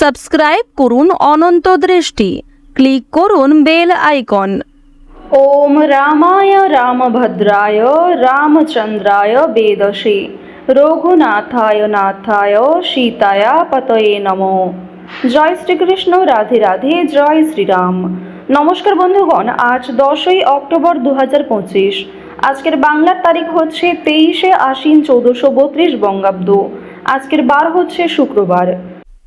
Subscribe করুন অনন্ত দৃষ্টি। Click করুন বেল আইকন। ওম রামায় রামভদ্রায়, রামচন্দ্রায় বেদশে। রঘুনাথায় নাথায় সীতায়া পতয়ে নমো। জয় শ্রীকৃষ্ণ, রাধে রাধে, জয় শ্রীরাম। নমস্কার বন্ধুগণ, আজ দশই অক্টোবর দু হাজার পঁচিশ। আজকের বাংলার তারিখ হচ্ছে তেইশে আশ্বিন চৌদ্দশো বত্রিশ বঙ্গাব্দ। আজকের বার হচ্ছে শুক্রবার।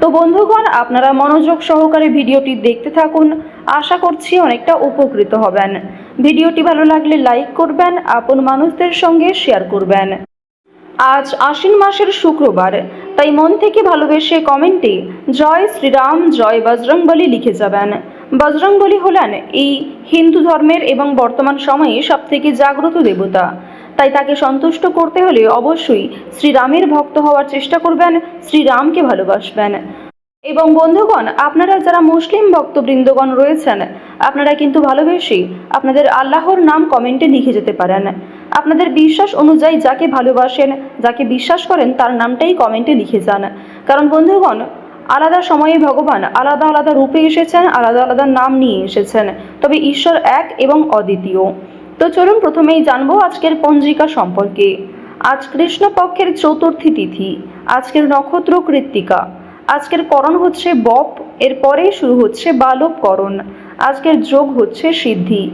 তো বন্ধুগণ, আপনারা মনোযোগ সহকারে ভিডিওটি দেখতে থাকুন। আশা করছি অনেকটা উপকৃত হবেন। ভিডিওটি ভালো লাগলে লাইক করবেন, আপন মানুষদের সঙ্গে শেয়ার করবেন। আজ আশ্বিন মাসের শুক্রবার, তাই মন থেকে ভালোবেসে কমেন্টে জয় শ্রীরাম, জয় বজরংবলী লিখে যাবেন। বজরংবলী হলেন এই হিন্দু ধর্মের এবং বর্তমান সময়ে সবথেকে জাগ্রত দেবতা। তাই তাকে সন্তুষ্ট করতে হলে অবশ্যই শ্রীরামের ভক্ত হওয়ার চেষ্টা করবেন, শ্রীরামকে ভালোবাসবেন। এবং বন্ধুগণ, আপনারা যারা মুসলিম ভক্তবৃন্দগণ রয়েছেন, আপনারা কিন্তু ভালোবেসে আপনাদের আল্লাহর নাম কমেন্টে লিখে যেতে পারেন। আপনাদের বিশ্বাস অনুযায়ী যাকে ভালোবাসেন, যাকে বিশ্বাস করেন, তার নামটাই কমেন্টে লিখে যান। কারণ বন্ধুগণ, আলাদা সময়ে ভগবান আলাদা আলাদা রূপে এসেছেন, আলাদা আলাদা নাম নিয়ে এসেছেন। তবে ঈশ্বর এক এবং অদ্বিতীয়। তো চলুন প্রথমেই জানব আজকের পঞ্জিকা সম্পর্কে। আজ কৃষ্ণপক্ষের চতুর্থী তিথি, আজকের নক্ষত্র কৃত্তিকা। আজকের করণ হচ্ছে বপ, এরপরে শুরু হচ্ছে বালক করণ। আজকের যোগ হচ্ছে সিদ্ধি।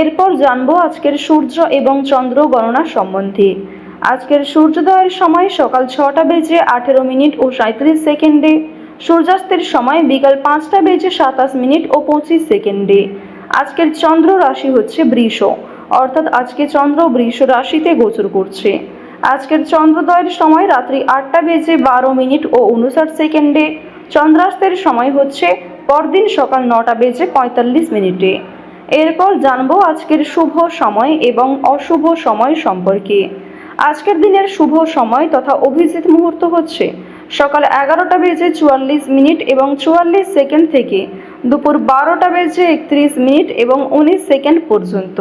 এরপর জানব আজকের সূর্য এবং চন্দ্র গণনা সম্বন্ধে। আজকের সূর্যোদয়ের সময় সকাল ছটা বেজে আঠেরো মিনিট ও সাঁত্রিশ সেকেন্ডে। সূর্যাস্তের সময় বিকাল পাঁচটা বেজে সাতাশ মিনিট ও পঁচিশ সেকেন্ডে। আজকের চন্দ্র রাশি হচ্ছে বৃষ। অর্থাৎ আজকে চন্দ্র বৃষ রাশিতে গোচর করছে। আজকের চন্দ্রোদয়ের সময় রাত্রি আটটা বেজে বারো মিনিট ও উনষাট সেকেন্ডে চন্দ্রাস্তের সময় হচ্ছে পরদিন সকাল নটা বেজে পঁয়তাল্লিশ মিনিটে। এরপর জানব আজকের শুভ সময় এবং অশুভ সময় সম্পর্কে। আজকের দিনের শুভ সময় তথা অভিজিৎ মুহূর্ত হচ্ছে সকাল এগারোটা বেজে চুয়াল্লিশ মিনিট এবং চুয়াল্লিশ সেকেন্ড থেকে দুপুর বারোটা বেজে একত্রিশ মিনিট এবং উনিশ সেকেন্ড পর্যন্ত।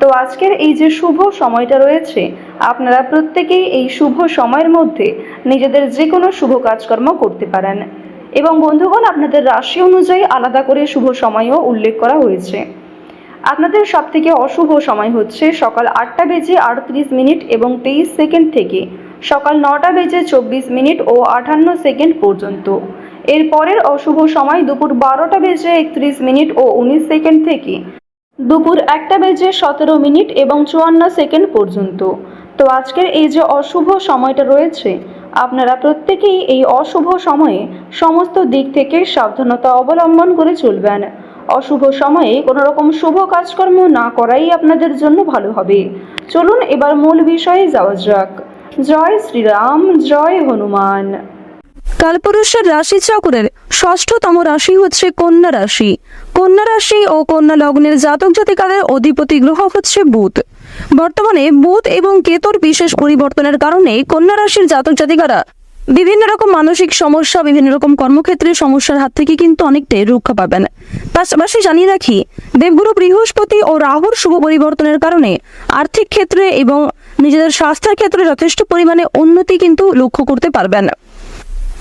তো আজকের এই যে শুভ সময়টা রয়েছে, আপনারা প্রত্যেকেই এই শুভ সময়ের মধ্যে নিজেদের যে কোনো শুভ কাজকর্ম করতে পারেন। এবং বন্ধুগণ, আপনাদের রাশি অনুযায়ী আলাদা করে শুভ সময়ও উল্লেখ করা হয়েছে। আপনাদের সব থেকে অশুভ সময় হচ্ছে সকাল আটটা বেজে আটত্রিশ মিনিট এবং তেইশ সেকেন্ড থেকে সকাল নটা বেজে চব্বিশ মিনিট ও আটান্ন সেকেন্ড পর্যন্ত। এর পরের অশুভ সময় দুপুর বারোটা বেজে একত্রিশ মিনিট ও উনিশ সেকেন্ড থেকে দুপুর একটা বেজে সতেরো মিনিট এবং চুয়ান্ন সেকেন্ড পর্যন্ত। তো আজকের এই যে অশুভ সময়টা রয়েছে, আপনারা প্রত্যেকেই এই অশুভ সময়ে সমস্ত দিক থেকে সাবধানতা অবলম্বন করে চলবেন। অশুভ সময়ে কোনো রকম শুভ কাজকর্ম না করাই আপনাদের জন্য ভালো হবে। চলুন এবার মূল বিষয়ে যাওয়া যাক। জয় শ্রীরাম, জয় হনুমান। কালপুরুষের রাশি চক্রের ষষ্ঠতম রাশি হচ্ছে কন্যা রাশি। কন্যা রাশি ও কন্যা লগ্নের জাতক জাতিকাদের অধিপতি গ্রহ হচ্ছে বুধ। বর্তমানে বুধ এবং কেতুর বিশেষ পরিবর্তনের কারণে কন্যা রাশির জাতক জাতিকারা বিভিন্ন রকম মানসিক সমস্যা, বিভিন্ন রকম কর্মক্ষেত্রে সমস্যার হাত থেকে কিন্তু অনেকটাই রক্ষা পাবেন। পাশাপাশি জানিয়ে রাখি, দেবগুরু বৃহস্পতি ও রাহুর শুভ পরিবর্তনের কারণে আর্থিক ক্ষেত্রে এবং নিজেদের স্বাস্থ্যের ক্ষেত্রে যথেষ্ট পরিমাণে উন্নতি কিন্তু লক্ষ্য করতে পারবেন।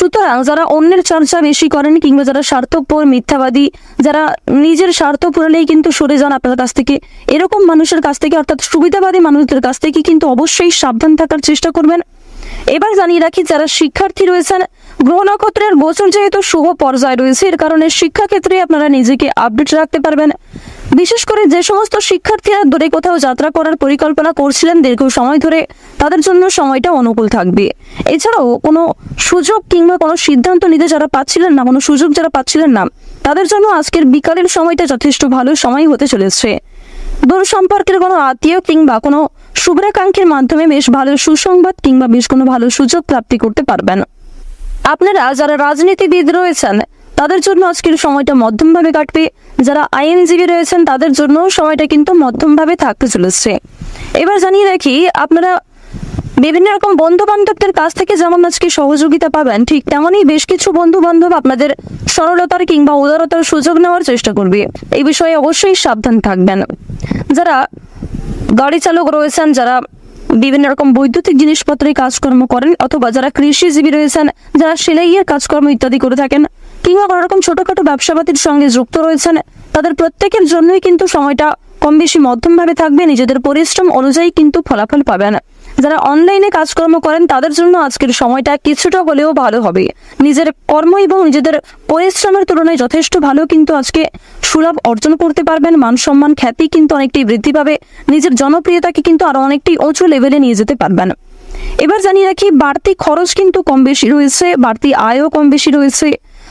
সুতরাং যারা অন্যের চর্চা বেশি করেন কিংবা যারা স্বার্থপর, মিথ্যাবাদী, যারা নিজের স্বার্থ পুরালেই কিন্তু সরে যান আপনার কাছ থেকে, এরকম মানুষের কাছ থেকে অর্থাৎ সুবিধাবাদী মানুষদের কাছ থেকে কিন্তু অবশ্যই সাবধান থাকার চেষ্টা করবেন। এবার জানিয়ে রাখি, যারা শিক্ষার্থী রয়েছেন, গ্রহ নক্ষত্রের গোচর যেহেতু শুভ পর্যায়ে রয়েছে, এর কারণে শিক্ষাক্ষেত্রে আপনারা নিজেকে আপডেট রাখতে পারবেন। বিশেষ করে যে সমস্ত শিক্ষার্থীরা দূরে কোথাও যাত্রা করার পরিকল্পনা করছিলেন দীর্ঘ সময় ধরে, তাদের জন্য সময়টা অনুকূল থাকবে। এছাড়াও কোনো সুযোগ কিংবা কোনো সিদ্ধান্ত নিতে যারা পাচ্ছিলেন না, কোনো সুযোগ যারা পাচ্ছিলেন না, তাদের জন্য আজকের বিকালের সময়টা যথেষ্ট ভালো সময় হতে চলেছে। দূর সম্পর্কের কোনো আত্মীয় কিংবা কোনো শুভ্রাকাঙ্ক্ষীর মাধ্যমে বেশ ভালো সুসংবাদ কিংবা বেশ কোনো ভালো সুযোগ প্রাপ্তি করতে পারবেন। আপনারা যারা রাজনীতিবিদ রয়েছেন তাদের জন্য আজকের সময়টা মধ্যমভাবে কাটবে। যারা আইনজীবী রয়েছেন, তাদের জন্য সময়টা কিন্তু মধ্যমভাবে থাকতে চলেছে। এবার জানিয়ে রাখি, আপনারা বিভিন্ন রকম বন্ধু বান্ধবদের কাছ থেকে যেমন আজকে সহযোগিতা পাবেন, ঠিক তেমনই বেশ কিছু বন্ধু বান্ধব আপনাদের সরলতার কিংবা উদারতার সুযোগ নেওয়ার চেষ্টা করবে। এই বিষয়ে অবশ্যই সাবধান থাকবেন। যারা গাড়ি চালক রয়েছেন, যারা বিভিন্ন রকম বৈদ্যুতিক জিনিসপত্রের কাজকর্ম করেন, অথবা যারা কৃষিজীবী রয়েছেন, যারা সেলাইয়ের কাজকর্ম ইত্যাদি করে থাকেন কিংবা কোনো রকম ছোটখাটো ব্যবসাপাতির সঙ্গে যুক্ত রয়েছেন, তাদের প্রত্যেকের জন্যই কিন্তু সময়টা কম বেশি মধ্যমভাবে থাকবে, নিজেদের পরিশ্রম অনুযায়ী কিন্তু ফলাফল পাবেন। যারা অনলাইনে কাজকর্ম করেন, তাদের জন্য আজকের সময়টা কিছুটা হলেও ভালো হবে। নিজের কর্ম এবং নিজেদের পরিশ্রমের তুলনায় যথেষ্ট ভালো কিন্তু আজকে সুলভ অর্জন করতে পারবেন। মান সম্মান, খ্যাতি কিন্তু অনেকটাই বৃদ্ধি পাবে। নিজের জনপ্রিয়তাকে কিন্তু আরও অনেকটাই উঁচু লেভেলে নিয়ে যেতে পারবেন। এবার জানিয়ে রাখি, বাড়তি খরচ কিন্তু কম বেশি রয়েছে, বাড়তি আয়ও কম বেশি রয়েছে।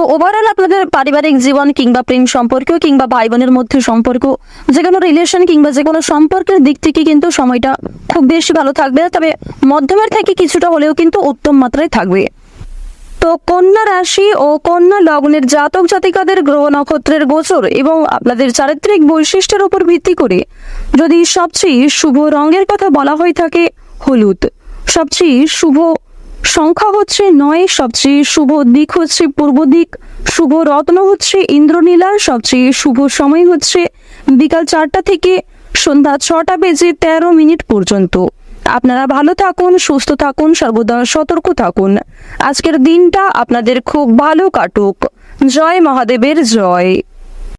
তো ওভারঅল আপনাদের পারিবারিক জীবন কিংবা প্রেম সম্পর্ক কিংবা ভাই বোনের মধ্যে সম্পর্ক, যে কোনো রিলেশন কিংবা যে কোনো সম্পর্কের দিক থেকে কিন্তু সময়টা খুব বেশি ভালো থাকবে, তবে মধ্যমের থেকে কিছুটা হলেও কিন্তু উত্তম মাত্রায় থাকবে। তো কন্যা রাশি ও কন্যা লগ্নের জাতক জাতিকাদের গ্রহ নক্ষত্রের গোচর এবং আপনাদের চারিত্রিক বৈশিষ্ট্যের উপর ভিত্তি করে যদি সবচেয়ে শুভ রঙের কথা বলা হয়ে থাকে, হলুদ। সবচেয়ে শুভ সংখ্যা হচ্ছে নয়, সবচেয়ে শুভ দিক হচ্ছে পূর্ব দিক। শুভ রত্ন হচ্ছে ইন্দ্রনীলার, সবচেয়ে শুভ সময় হচ্ছে বিকাল চারটা থেকে সন্ধ্যা ছটা বেজে তেরো মিনিট পর্যন্ত। আপনারা ভালো থাকুন, সুস্থ থাকুন, সর্বদা সতর্ক থাকুন। আজকের দিনটা আপনাদের খুব ভালো কাটুক। জয় মহাদেবের জয়।